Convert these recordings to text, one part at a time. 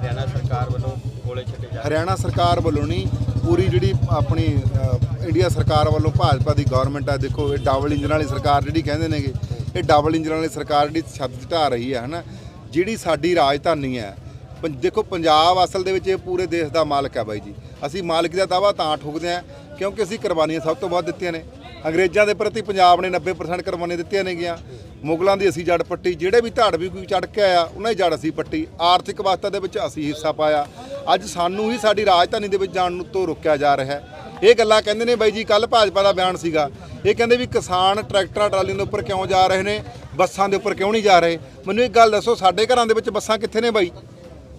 ਹਰਿਆਣਾ ਸਰਕਾਰ ਵੱਲੋਂ ਗੋਲੇ ਛੱਡੇ ਜਾ ਹਰਿਆਣਾ ਸਰਕਾਰ ਵੱਲੋਂ ਨਹੀਂ, ਪੂਰੀ ਜਿਹੜੀ ਆਪਣੀ ਇੰਡੀਆ ਸਰਕਾਰ ਵੱਲੋਂ ਭਾਜਪਾ ਦੀ ਗਵਰਨਮੈਂਟ ਆ, ਦੇਖੋ, ਇਹ ਡਬਲ ਇੰਜਨ ਵਾਲੀ ਸਰਕਾਰ ਜਿਹੜੀ ਕਹਿੰਦੇ ਨੇਗੇ, ਇਹ ਡਬਲ ਇੰਜਨ ਵਾਲੀ ਸਰਕਾਰ ਜਿਹੜੀ ਛੱਤ ਢਾ ਰਹੀ ਹੈ ਹਨਾ? ਜਿਹੜੀ ਸਾਡੀ ਰਾਜਧਾਨੀ ਹੈ ਪੰ- ਦੇਖੋ, ਪੰਜਾਬ ਅਸਲ ਦੇ ਵਿੱਚ ਇਹ ਪੂਰੇ ਦੇਸ਼ ਦਾ ਮਾਲਕ ਹੈ ਬਾਈ ਜੀ। ਅਸੀਂ ਮਾਲਕ ਦਾ ਦਾਵਾ ਤਾਂ ਠੋਕਦੇ ਹਾਂ ਕਿਉਂਕਿ ਅਸੀਂ ਕੁਰਬਾਨੀਆਂ ਸਭ ਤੋਂ ਵੱਧ ਦਿੱਤੀਆਂ ਨੇ। ਅੰਗਰੇਜ਼ਾਂ ਦੇ ਪ੍ਰਤੀ ਪੰਜਾਬ ਨੇ 90% ਕੁਰਬਾਨੀਆਂ ਦਿੱਤੀਆਂ ਨੇਗੀਆਂ। ਮੁਗਲਾਂ ਦੀ ਅਸੀਂ ਜੜ ਪੱਟੀ, ਜਿਹੜੇ ਵੀ ਧਾੜ ਵੀ ਕੋਈ ਚੜ ਕੇ ਆਇਆ, ਉਹਨਾਂ ਦੀ ਜੜ ਅਸੀਂ ਪੱਟੀ। ਆਰਥਿਕ ਅਵਸਥਾ ਦੇ ਵਿੱਚ ਅਸੀਂ ਹਿੱਸਾ ਪਾਇਆ। ਅੱਜ ਸਾਨੂੰ ਹੀ ਸਾਡੀ ਰਾਜਧਾਨੀ ਦੇ ਵਿੱਚ ਜਾਣ ਨੂੰ ਤੋਂ ਰੋਕਿਆ ਜਾ ਰਿਹਾ ਹੈ। ਇਹ ਗੱਲਾਂ ਕਹਿੰਦੇ ਨੇ ਬਾਈ ਜੀ ਕੱਲ ਭਾਜਪਾ ਦਾ ਬਿਆਨ ਸੀਗਾ। ਇਹ ਕਹਿੰਦੇ ਵੀ ਕਿਸਾਨ ਟਰੈਕਟਰਾਂ, ਟਰਾਲੀਆਂ ਦੇ ਉੱਪਰ ਕਿਉਂ ਜਾ ਰਹੇ ਨੇ? ਬੱਸਾਂ ਦੇ ਉੱਪਰ ਕਿਉਂ ਨਹੀਂ ਜਾ ਰਹੇ? ਮੈਨੂੰ ਇੱਕ ਗੱਲ ਦੱਸੋ, ਸਾਡੇ ਘਰਾਂ ਦੇ ਵਿੱਚ ਬੱਸਾਂ ਕਿੱਥੇ ਨੇ ਬਾਈ?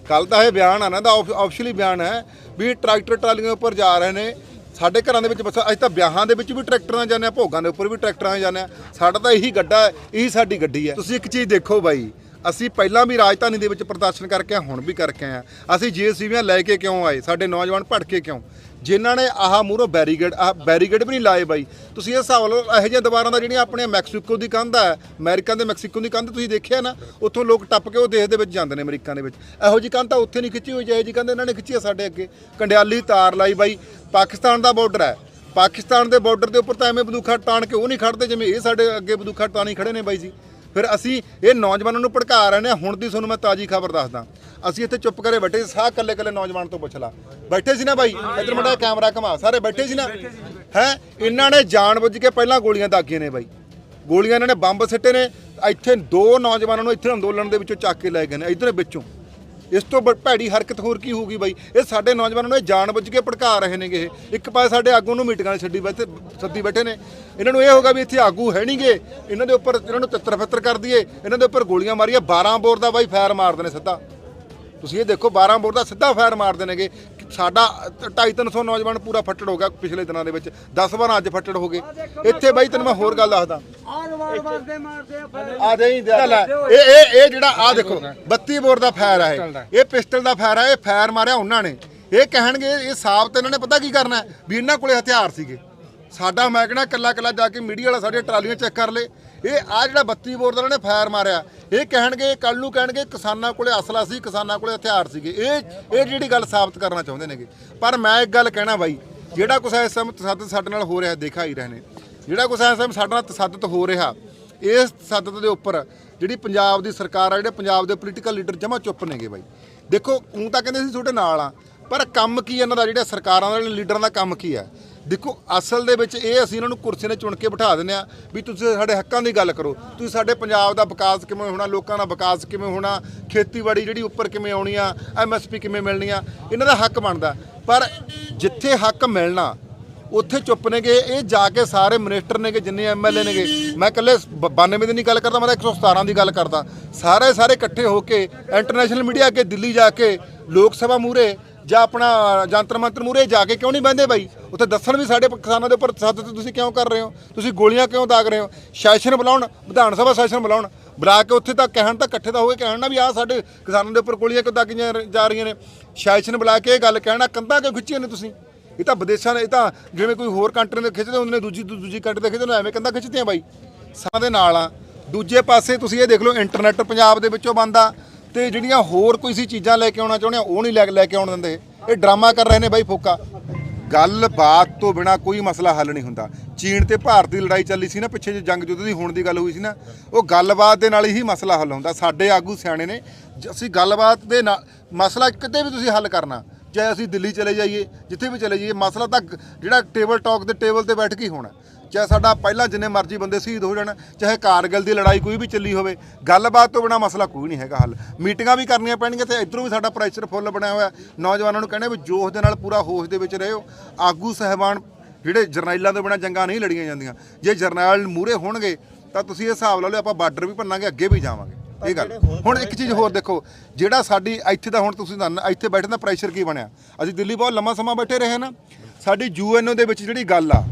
ਕੱਲ ਤਾਂ ਇਹ ਬਿਆਨ ਆ ਨਾ ਦਾ ਆਫੀਸ਼ੀਅਲੀ ਬਿਆਨ ਹੈ ਵੀ ਟਰੈਕਟਰ, ਟਰਾਲੀਆਂ ਉੱਪਰ ਜਾ ਰਹੇ ਨੇ। ਸਾਡੇ ਘਰਾਂ ਦੇ ਵਿੱਚ ਬੱਸਾਂ ਅੱਜ ਤਾਂ ਵਿਆਹਾਂ ਦੇ ਵਿੱਚ ਵੀ ਟਰੈਕਟਰਾਂ ਜਾਂਦੇ ਆ ਭੋਗਾਂ ਦੇ ਉੱਪਰ ਵੀ ਟਰੈਕਟਰਾਂ ਜਾਂਦੇ ਆ ਸਾਡਾ ਤਾਂ ਇਹੀ ਗੱਡਾ ਹੈ ਇਹੀ ਸਾਡੀ ਗੱਡੀ ਹੈ। ਤੁਸੀਂ ਇੱਕ ਚੀਜ਼ ਦੇਖੋ ਬਾਈ ਅਸੀਂ ਪਹਿਲਾਂ ਵੀ ਰਾਜਧਾਨੀ ਦੇ ਵਿੱਚ ਪ੍ਰਦਰਸ਼ਨ ਕਰਕੇ ਆਏ, ਹੁਣ ਵੀ ਕਰਕੇ ਆਏ ਆ ਅਸੀਂ ਜੀਸੀਬੀਆਂ ਲੈ ਕੇ ਕਿਉਂ ਆਏ? ਸਾਡੇ ਨੌਜਵਾਨ ਭੜਕੇ ਕਿਉਂ? ਜਿਨ੍ਹਾਂ ਨੇ ਆਹ ਮੂਹਰੋਂ ਬੈਰੀਗੇਡ ਆਹ ਬੈਰੀਗੇਡ ਵੀ ਨਹੀਂ ਲਾਏ ਬਾਈ। ਤੁਸੀਂ ਇਹ ਹਿਸਾਬ ਲਓ ਇਹੋ ਜਿਹੀਆਂ ਦੀਵਾਰਾਂ ਦਾ ਜਿਹੜੀਆਂ ਆਪਣੇ ਮੈਕਸੀਕੋ ਦੀ ਕੰਧ ਹੈ ਅਮਰੀਕਾ ਦੇ ਮੈਕਸੀਕੋ ਦੀ ਕੰਧ ਤੁਸੀਂ ਦੇਖਿਆ ਨਾ ਉੱਥੋਂ ਲੋਕ ਟੱਪ ਕੇ ਉਹ ਦੇਸ਼ ਦੇ ਵਿੱਚ ਜਾਂਦੇ ਨੇ ਅਮਰੀਕਾ ਦੇ ਵਿੱਚ। ਇਹੋ ਜਿਹੀ ਕੰਧ ਤਾਂ ਉੱਥੇ ਨਹੀਂ ਖਿੱਚੀ ਹੋਈ ਜਿਹੋ ਜਿਹੀ ਕੰਧ ਇਹਨਾਂ ਨੇ ਖਿੱਚੀ ਆ ਸਾਡੇ ਅੱਗੇ। ਕੰਡਿਆਲੀ ਤਾਰ ਲਾਈ ਬਾਈ ਪਾਕਿਸਤਾਨ ਦਾ ਬਾਰਡਰ ਹੈ। ਪਾਕਿਸਤਾਨ ਦੇ ਬਾਰਡਰ ਦੇ ਉੱਪਰ ਤਾਂ ਐਵੇਂ ਬੰਦੂਖਾਂ ਟਾਣ ਕੇ ਉਹ ਨਹੀਂ ਖੜਦੇ ਜਿਵੇਂ ਇਹ ਸਾਡੇ ਅੱਗੇ ਬੰਦੂਖਾਂ ਟਾਣੀ ਖੜੇ ਨੇ ਬਾਈ ਜੀ। ਫਿਰ ਅਸੀਂ ਇਹ ਨੌਜਵਾਨਾਂ ਨੂੰ ਭੜਕਾ ਰਹੇ ਨੇ ਹੁਣ ਦੀ ਤੁਹਾਨੂੰ ਮੈਂ ਤਾਜੀ ਖਬਰ ਦੱਸਦਾ। ਅਸੀਂ ਇੱਥੇ ਚੁੱਪ ਕਰੇ ਬੈਠੇ ਸੀ, ਸਾਹ ਕੱਲੇ ਕੱਲੇ ਨੌਜਵਾਨ ਤੋਂ ਪੁੱਛ ਲਾ। ਬੈਠੇ ਸੀ ਨਾ ਬਾਈ? ਇੱਧਰ ਮੁੰਡਾ ਕੈਮਰਾ ਘਮਾ। ਸਾਰੇ ਬੈਠੇ ਸੀ ਨਾ? ਹੈ? ਇਹਨਾਂ ਨੇ ਜਾਣਬੁੱਝ ਕੇ ਪਹਿਲਾਂ ਗੋਲੀਆਂ ਦਾਗੀਆਂ ਨੇ ਬਾਈ। ਗੋਲੀਆਂ ਇਹਨਾਂ ਨੇ ਬੰਬ ਸਿੱਟੇ ਨੇ। ਇੱਥੇ ਦੋ ਨੌਜਵਾਨਾਂ ਨੂੰ ਇੱਥੇ ਅੰਦੋਲਨ ਦੇ ਵਿੱਚੋਂ ਚੱਕ ਕੇ ਲੈ ਗਏ ਨੇ ਇੱਧਰ ਵਿੱਚੋਂ। ਇਸ ਤੋਂ ਬ- ਭੈੜੀ ਹਰਕਤ ਹੋਰ ਕੀ ਹੋਊਗੀ ਬਾਈ? ਇਹ ਸਾਡੇ ਨੌਜਵਾਨਾਂ ਨੂੰ ਇਹ ਜਾਣਬੁੱਝ ਕੇ ਭੜਕਾ ਰਹੇ ਨੇਗੇ ਇਹ। ਇੱਕ ਪਾਸੇ ਸਾਡੇ ਆਗੂ ਨੂੰ ਮੀਟਿੰਗਾਂ 'ਚ ਛੱਡੀ ਬੈਠੇ ਸੱਦੀ ਬੈਠੇ ਨੇ। ਇਹਨਾਂ ਨੂੰ ਇਹ ਹੋਗਾ ਵੀ ਇੱਥੇ ਆਗੂ ਹੈ ਨਹੀਂਗੇ। ਇਹਨਾਂ ਦੇ ਉੱਪਰ ਇਹਨਾਂ ਨੂੰ ਤਿੱਤਰ ਫਿੱਤਰ ਕਰ ਦਈਏ। ਇਹਨਾਂ ਦੇ ਉੱਪਰ ਗੋਲੀਆਂ ਮਾਰੀਏ 12 ਬੋਰ ਦਾ ਬਾਈ ਫਾਇਰ ਮਾਰਦੇ ਨੇ ਸਿੱਧਾ। ਤੁਸੀਂ ਇਹ ਦੇਖੋ 12 ਬੋਰ ਦਾ ਸਿੱਧਾ ਫਾਇਰ ਮਾਰਦੇ ਨੇਗੇ ਸਾਡਾ 250 ਨੌਜਵਾਨ ਪੂਰਾ ਫੱਟੜ ਹੋ ਗਿਆ ਪਿਛਲੇ ਦਿਨਾਂ ਦੇ ਵਿੱਚ। 10 ਵਾਰ ਅੱਜ ਫੱਟੜ ਹੋ ਗਏ। ਇੱਥੇ ਬਾਈ ਤੈਨੂੰ ਮੈਂ ਹੋਰ ਗੱਲ ਦੱਸਦਾ। ਆ ਜਾਈ। ਇਹ ਇਹ ਇਹ ਜਿਹੜਾ ਆ ਦੇਖੋ 32 ਬੋਰ ਦਾ ਫਾਇਰ ਆ ਇਹ। ਇਹ ਪਿਸਟਲ ਦਾ ਫਾਇਰ ਆ ਇਹ ਫਾਇਰ ਮਾਰਿਆ ਉਹਨਾਂ ਨੇ। ਇਹ ਕਹਿਣਗੇ ਇਹ ਸਾਬਤ ਇਹਨਾਂ ਨੇ ਪਤਾ ਕੀ ਕਰਨਾ? ਵੀ ਇਹਨਾਂ ਕੋਲੇ ਹਥਿਆਰ ਸੀਗੇ। ਸਾਡਾ ਮੈਂ ਕਹਿੰਦਾ ਕੱਲਾ ਕੱਲਾ ਜਾ ਕੇ ਮੀਡੀਆ ਵਾਲਾ ਸਾਡੀਆਂ ਟਰਾਲੀਆਂ ਚੈੱਕ ਕਰ ਲੇ। ਇਹ ਆ ਜਿਹੜਾ 32 ਬੋਰ ਦਾ ਇਹਨਾਂ ਨੇ ਫਾਇਰ ਮਾਰਿਆ, ਇਹ ਕਹਿਣਗੇ ਕੱਲ ਨੂੰ ਕਹਿਣਗੇ ਕਿਸਾਨਾਂ ਕੋਲੇ ਅਸਲਾ ਸੀ, ਕਿਸਾਨਾਂ ਕੋਲੇ ਹਥਿਆਰ ਸੀਗੇ। ਇਹ ਇਹ ਜਿਹੜੀ ਗੱਲ ਸਾਬਤ ਕਰਨਾ ਚਾਹੁੰਦੇ ਨੇਗੇ। ਪਰ ਮੈਂ ਇੱਕ ਗੱਲ ਕਹਿਣਾ ਬਾਈ, ਜਿਹੜਾ ਕੁਛ ਇਸ ਸਮੇਂ ਤਸੱਦਦ ਸਾਡੇ ਨਾਲ ਹੋ ਰਿਹਾ, ਦੇਖਾ ਹੀ ਰਹੇ ਨੇ। ਜਿਹੜਾ ਕੁਛ ਇਸ ਸਮੇਂ ਸਾਡੇ ਨਾਲ ਤਸੱਦਦ ਹੋ ਰਿਹਾ, ਇਸ ਤਸੱਦਦ ਦੇ ਉੱਪਰ ਜਿਹੜੀ ਪੰਜਾਬ ਦੀ ਸਰਕਾਰ ਆ, ਜਿਹੜੇ ਪੰਜਾਬ ਦੇ ਪੋਲੀਟੀਕਲ ਲੀਡਰ ਜਮਾ ਚੁੱਪ ਨੇਗੇ ਬਾਈ। ਦੇਖੋ ਉਹ ਤਾਂ ਕਹਿੰਦੇ ਸੀ ਤੁਹਾਡੇ ਨਾਲ ਆ, ਪਰ ਕੰਮ ਕੀ ਇਹਨਾਂ ਦਾ ਜਿਹੜਾ ਸਰਕਾਰਾਂ ਦਾ ਲੀਡਰਾਂ ਦਾ ਕੰਮ ਕੀ ਹੈ ਦੇਖੋ, ਅਸਲ ਦੇ ਵਿੱਚ ਇਹ ਅਸੀਂ ਇਹਨਾਂ ਨੂੰ ਕੁਰਸੀ 'ਤੇ ਚੁਣ ਕੇ ਬਿਠਾ ਦਿੰਦੇ ਆ ਵੀ ਤੁਸੀਂ ਸਾਡੇ ਹੱਕਾਂ ਦੀ ਗੱਲ ਕਰੋ। ਤੁਸੀਂ ਸਾਡੇ ਪੰਜਾਬ ਦਾ ਵਿਕਾਸ ਕਿਵੇਂ ਹੋਣਾ, ਲੋਕਾਂ ਦਾ ਵਿਕਾਸ ਕਿਵੇਂ ਹੋਣਾ, ਖੇਤੀਬਾੜੀ ਜਿਹੜੀ ਉੱਪਰ ਕਿਵੇਂ ਆਉਣੀ ਆ ਐਮਐਸਪੀ ਕਿਵੇਂ ਮਿਲਣੀ ਆ, ਇਹਨਾਂ ਦਾ ਹੱਕ ਬਣਦਾ। ਪਰ ਜਿੱਥੇ ਹੱਕ ਮਿਲਣਾ, ਉੱਥੇ ਚੁੱਪ ਨੇਗੇ, ਇਹ ਜਾ ਕੇ ਸਾਰੇ ਮਿਨਿਸਟਰ ਨੇਗੇ, ਜਿੰਨੇ ਐਮਐਲਏ ਨੇਗੇ। ਮੈਂ ਇਕੱਲੇ 92 ਦੀ ਨਹੀਂ ਗੱਲ ਕਰਦਾ, ਮੈਂ ਤਾਂ 117 ਦੀ ਗੱਲ ਕਰਦਾ। ਸਾਰੇ ਸਾਰੇ ਇਕੱਠੇ ਹੋ ਕੇ, ਇੰਟਰਨੈਸ਼ਨਲ ਮੀਡੀਆ ਅੱਗੇ ਦਿੱਲੀ ਜਾ ਕੇ, ਲੋਕ ਸਭਾ ਮੂਰੇ ਜਾਂ ਆਪਣਾ ਜੰਤਰ ਮੰਤਰ ਮੂਰੇ ਜਾ ਕੇ ਕਿਉਂ ਨਹੀਂ ਬੰਦੇ ਬਾਈ? ਉੱਥੇ ਦੱਸਣ ਵੀ ਸਾਡੇ ਕਿਸਾਨਾਂ ਦੇ ਉੱਪਰ ਤਸੱਦਦ ਤੁਸੀਂ ਕਿਉਂ ਕਰ ਰਹੇ ਹੋ? ਤੁਸੀਂ ਗੋਲੀਆਂ ਕਿਉਂ ਦਾਗ ਰਹੇ ਹੋ? ਸੈਸ਼ਨ ਬੁਲਾਉਣ, ਵਿਧਾਨ ਸਭਾ ਸੈਸ਼ਨ ਬੁਲਾਉਣ, ਬੁਲਾ ਕੇ ਉੱਥੇ ਤਾਂ ਕਹਿਣ ਤਾਂ ਇਕੱਠੇ ਤਾਂ ਹੋਏ, ਕਹਿਣ ਨਾ ਵੀ ਆਹ ਸਾਡੇ ਕਿਸਾਨਾਂ ਦੇ ਉੱਪਰ ਗੋਲੀਆਂ ਕਿਉਂ ਦਾਗੀਆਂ ਜਾ ਰਹੀਆਂ ਨੇ। ਸੈਸ਼ਨ ਬੁਲਾ ਕੇ ਇਹ ਗੱਲ ਕਹਿਣਾ, ਕੰਧਾਂ ਕਿਉਂ ਖਿੱਚੀਆਂ ਨੇ ਤੁਸੀਂ? ਇਹ ਤਾਂ ਵਿਦੇਸ਼ਾਂ ਨੇ, ਇਹ ਤਾਂ ਜਿਵੇਂ ਕੋਈ ਹੋਰ ਕੰਟਰੀ ਦੇ ਖਿੱਚਦੇ ਹੁੰਦੇ ਨੇ, ਦੂਜੀ ਦੂਜੀ ਕੰਟਰੀ ਦੇ ਖਿੱਚਦੇ ਨੇ, ਐਵੇਂ ਕੰਧਾਂ ਖਿੱਚਦੀਆਂ ਬਾਈ। ਸਾਂ ਦੇ ਨਾਲ ਆ। ਦੂਜੇ ਪਾਸੇ ਤੁਸੀਂ ਇਹ ਦੇਖ ਲਓ, ਇੰਟਰਨੈਟ ਪੰਜਾਬ ਦੇ ਵਿੱਚੋਂ ਬੰਦਾ ਤੇ ਜਿਹੜੀਆਂ ਹੋਰ ਕੋਈ ਸੀ ਚੀਜ਼ਾਂ ਲੈ ਕੇ ਆਉਣਾ ਚਾਹੁੰਦੇ ਆ, ਉਹ ਨਹੀਂ ਲੈ ਲੈ ਕੇ ਆਉਣ ਦਿੰਦੇ। ਇਹ ਡਰਾਮਾ ਕਰ ਰਹੇ ਨੇ ਬਾਈ ਫੋਕਾ। ਗੱਲਬਾਤ ਤੋਂ ਬਿਨਾ ਕੋਈ ਮਸਲਾ ਹੱਲ ਨਹੀਂ ਹੁੰਦਾ। ਚੀਨ ਤੇ ਭਾਰਤ ਦੀ ਲੜਾਈ ਚੱਲੀ ਸੀ ਨਾ, ਪਿੱਛੇ ਜੇ ਜੰਗ ਯੁੱਧ ਦੀ ਹੋਣ ਦੀ ਗੱਲ ਹੋਈ ਸੀ ਨਾ, ਉਹ ਗੱਲਬਾਤ ਦੇ ਨਾਲ ਹੀ ਮਸਲਾ ਹੱਲ ਹੁੰਦਾ। ਸਾਡੇ ਆਗੂ ਸਿਆਣੇ ਨੇ, ਜ- ਅਸੀਂ ਗੱਲਬਾਤ ਦੇ ਨਾਲ ਮਸਲਾ ਕਿਤੇ ਵੀ ਤੁਸੀਂ ਹੱਲ ਕਰਨਾ ਚਾਹੇ ਅਸੀਂ ਦਿੱਲੀ ਚਲੇ ਜਾਈਏ, ਜਿੱਥੇ ਵੀ ਚਲੇ ਜਾਈਏ, ਮਸਲਾ ਤਾਂ ਜਿਹੜਾ ਟੇਬਲ ਟਾਕ ਦੇ ਟੇਬਲ ਤੇ ਬੈਠ ਕੇ ਹੋਣਾ। ਚਾਹੇ ਸਾਡਾ ਪਹਿਲਾਂ ਜਿੰਨੇ ਮਰਜ਼ੀ ਬੰਦੇ ਸ਼ਹੀਦ ਹੋ ਜਾਣ, ਚਾਹੇ ਕਾਰਗਿਲ ਦੀ ਲੜਾਈ ਕੋਈ ਵੀ ਚੱਲੀ ਹੋਵੇ, ਗੱਲਬਾਤ ਤੋਂ ਬਿਨਾ ਮਸਲਾ ਕੋਈ ਨਹੀਂ ਹੈਗਾ ਹੱਲ। ਮੀਟਿੰਗਾਂ ਵੀ ਕਰਨੀਆਂ ਪੈਣਗੀਆਂ ਤੇ ਇਧਰੋਂ ਵੀ ਸਾਡਾ ਪ੍ਰੈਸ਼ਰ ਫੁੱਲ ਬਣਿਆ ਹੋਇਆ। ਨੌਜਵਾਨਾਂ ਨੂੰ ਕਹਿੰਦੇ ਵੀ ਜੋਸ਼ ਦੇ ਨਾਲ ਪੂਰਾ ਹੋਸ਼ ਦੇ ਵਿੱਚ ਰਹੋ ਆਗੂ ਸਹਿਬਾਨ ਜਿਹੜੇ ਜਰਨੈਲਾਂ ਤੋਂ ਬਿਨਾ ਜੰਗਾਂ ਨਹੀਂ ਲੜੀਆਂ ਜਾਂਦੀਆਂ। ਜੇ ਜਰਨੈਲ ਮੂਰੇ ਹੋਣਗੇ, ਤਾਂ ਤੁਸੀਂ ਇਹ ਹਿਸਾਬ ਲਾ ਲਓ ਆਪਾਂ ਬਾਰਡਰ ਵੀ ਭੰਨਾਂਗੇ, ਅੱਗੇ ਵੀ ਜਾਵਾਂਗੇ। ਇਹ ਗੱਲ। ਹੁਣ ਇੱਕ ਚੀਜ਼ ਹੋਰ ਦੇਖੋ, ਜਿਹੜਾ ਸਾਡੀ ਇੱਥੇ ਦਾ ਹੁਣ ਤੁਸੀਂ ਦੱਸਣਾ ਇੱਥੇ ਬੈਠਣ ਦਾ ਪ੍ਰੈਸ਼ਰ ਕੀ ਬਣਿਆ? ਅਸੀਂ ਦਿੱਲੀ ਬਹੁਤ ਲੰਮਾ ਸਮਾਂ ਬੈਠੇ ਰਹੇ ਨਾ। ਸਾਡੀ ਯੂਐਨਓ ਦੇ ਵਿੱਚ ਜਿਹੜੀ ਗੱਲ ਆ,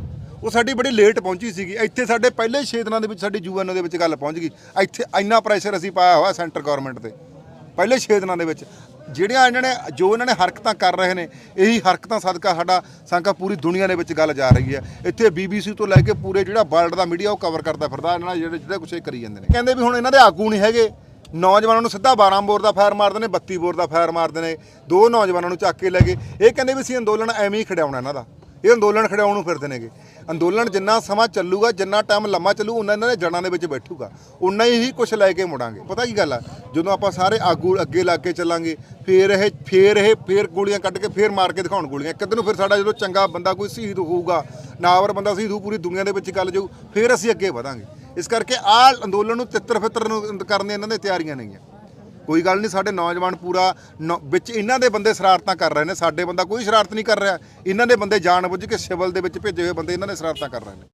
ਉਹ ਸਾਡੀ ਬੜੀ ਲੇਟ ਪਹੁੰਚੀ ਸੀਗੀ। ਇੱਥੇ ਸਾਡੇ ਪਹਿਲੇ 6 ਦਿਨਾਂ ਦੇ ਵਿੱਚ ਸਾਡੀ ਯੂਐਨਓ ਦੇ ਵਿੱਚ ਗੱਲ ਪਹੁੰਚ ਗਈ। ਇੱਥੇ ਇੰਨਾ ਪ੍ਰੈਸ਼ਰ ਅਸੀਂ ਪਾਇਆ ਹੋਇਆ ਸੈਂਟਰ ਗਵਰਨਮੈਂਟ ਤੇ। ਪਹਿਲੇ 6 ਦਿਨਾਂ ਦੇ ਵਿੱਚ। ਜਿਹੜੀਆਂ ਇਹਨਾਂ ਨੇ, ਜੋ ਇਹਨਾਂ ਨੇ ਹਰਕਤਾਂ ਕਰ ਰਹੇ ਨੇ, ਇਹੀ ਹਰਕਤਾਂ ਸਦਕਾ ਸਾਡਾ ਸੰਕਾ ਪੂਰੀ ਦੁਨੀਆ ਦੇ ਵਿੱਚ ਗੱਲ ਜਾ ਰਹੀ ਹੈ। ਇੱਥੇ ਬੀਬੀਸੀ ਤੋਂ ਲੈ ਕੇ ਪੂਰੇ ਜਿਹੜਾ ਵਰਲਡ ਦਾ ਮੀਡੀਆ ਉਹ ਕਵਰ ਕਰਦਾ ਫਿਰਦਾ, ਇਹਨਾਂ ਨਾਲ ਜਿਹੜੇ ਜਿਹੜਾ ਕੁਛ ਇਹ ਕਰੀ ਜਾਂਦੇ ਨੇ। ਕਹਿੰਦੇ ਵੀ ਹੁਣ ਇਹਨਾਂ ਦੇ ਆਗੂ ਨਹੀਂ ਹੈਗੇ। ਨੌਜਵਾਨਾਂ ਨੂੰ ਸਿੱਧਾ 12 ਬੋਰ ਦਾ ਫਾਇਰ ਮਾਰਦੇ ਨੇ 32 ਬੋਰ ਦਾ ਫਾਇਰ ਮਾਰਦੇ ਨੇ। ਦੋ ਨੌਜਵਾਨਾਂ ਨੂੰ ਚੱਕ ਕੇ ਲੈ ਗਏ। ਇਹ ਕਹਿੰਦੇ ਵੀ ਅਸੀਂ ਅੰਦੋਲਨ ਐਵੇਂ ਹੀ ਖੜਾਉਣਾ ਇਹਨਾਂ ਦਾ। ਇਹ ਅੰਦੋਲਨ ਖੜਾਉਣ ਨੂੰ ਫਿਰਦੇ ਨੇਗੇ। ਅੰਦੋਲਨ ਜਿੰਨਾ ਸਮਾਂ ਚੱਲੂਗਾ, ਜਿੰਨਾ ਟਾਈਮ ਲੰਮਾ ਚੱਲੂ, ਉਹਨਾਂ ਇਹਨਾਂ ਦੇ ਜੜਾਂ ਦੇ ਵਿੱਚ ਬੈਠੂਗਾ। ਉਨਾ ਹੀ ਕੁਝ ਲੈ ਕੇ ਮੁੜਾਂਗੇ। ਪਤਾ ਕੀ ਗੱਲ ਆ? ਜਦੋਂ ਆਪਾਂ ਸਾਰੇ ਆਗੂ ਅੱਗੇ ਲੱਗ ਕੇ ਚੱਲਾਂਗੇ, ਫੇਰ ਇਹ ਫੇਰ ਇਹ, ਫੇਰ ਗੋਲੀਆਂ ਕੱਢ ਕੇ ਫੇਰ ਮਾਰ ਕੇ ਦਿਖਾਉਣ ਗੋਲੀਆਂ। ਇੱਕ ਨੂੰ ਫਿਰ ਸਾਡਾ ਜਦੋਂ ਚੰਗਾ ਬੰਦਾ ਕੋਈ ਸ਼ਹੀਦ ਹੋਊਗਾ, ਨਾਵਰ ਬੰਦਾ ਸ਼ਹੀਦ ਹੋਊ, ਪੂਰੀ ਦੁਨੀਆ ਦੇ ਵਿੱਚ ਗੱਲ ਜਾਊ, ਫੇਰ ਅਸੀਂ ਅੱਗੇ ਵਧਾਂਗੇ। ਇਸ ਕਰਕੇ ਆਹ ਅੰਦੋਲਨ ਨੂੰ ਤਿੱਤਰ ਫਿੱਤਰ ਨੂੰ ਕਰਨ ਦੀਆਂ ਇਹਨਾਂ ਦੇ ਤਿਆਰੀਆਂ ਨਹੀਂ ਆ ਕੋਈ ਗੱਲ ਨਹੀਂ, ਸਾਡੇ ਨੌਜਵਾਨ ਪੂਰਾ ਨੌ- ਵਿੱਚ ਇਹਨਾਂ ਦੇ ਬੰਦੇ ਸ਼ਰਾਰਤਾਂ ਕਰ ਰਹੇ ਨੇ, ਸਾਡੇ ਬੰਦਾ ਕੋਈ ਸ਼ਰਾਰਤ ਨਹੀਂ ਕਰ ਰਿਹਾ। ਇਹਨਾਂ ਦੇ ਬੰਦੇ ਜਾਣ ਬੁੱਝ ਕੇ ਸਿਵਲ ਦੇ ਵਿੱਚ ਭੇਜੇ ਹੋਏ ਬੰਦੇ ਇਹਨਾਂ ਨੇ ਸ਼ਰਾਰਤਾਂ ਕਰ ਰਹੇ ਨੇ।